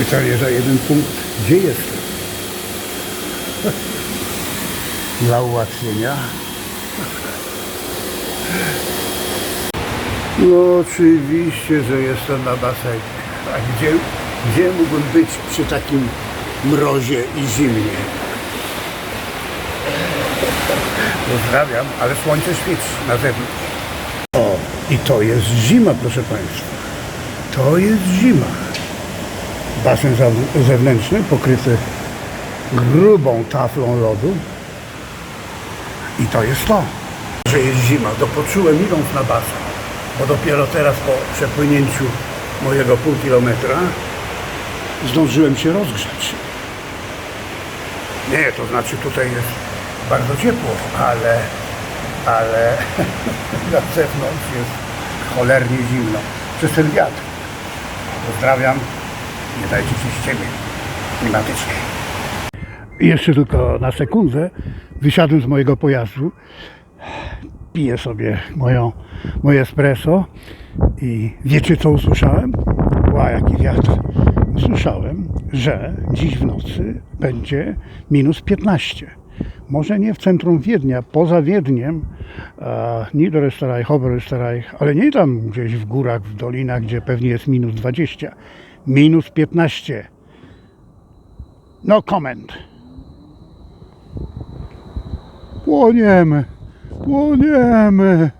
Pytanie za jeden punkt. Gdzie jestem? Dla ułatwienia. No oczywiście, że jestem na basenie. A gdzie, gdzie mógłbym być przy takim mrozie i zimnie? Pozdrawiam, ale słońce świeci na zewnątrz. O, i to jest zima, proszę Państwa. To jest zima. Basen zewnętrzny pokryty grubą taflą lodu. I to jest to, że jest zima. To poczułem idąc na basen, bo dopiero teraz po przepłynięciu mojego pół kilometra zdążyłem się rozgrzać. Nie, to znaczy tutaj jest bardzo ciepło, ale, ale na zewnątrz jest cholernie zimno przez ten wiatr. Pozdrawiam, nie dajcie się ściemy klimatycznie. I jeszcze tylko na sekundę wysiadłem z mojego pojazdu, piję sobie moją, moje espresso i wiecie co usłyszałem? Ła, jaki wiatr. Usłyszałem, że dziś w nocy będzie minus 15. Może nie w centrum Wiednia, poza Wiedniem, e, Niederösterreich, Oberösterreich, ale nie tam gdzieś w górach, w dolinach, gdzie pewnie jest minus 20. Minus 15. No comment. Płoniemy, płoniemy.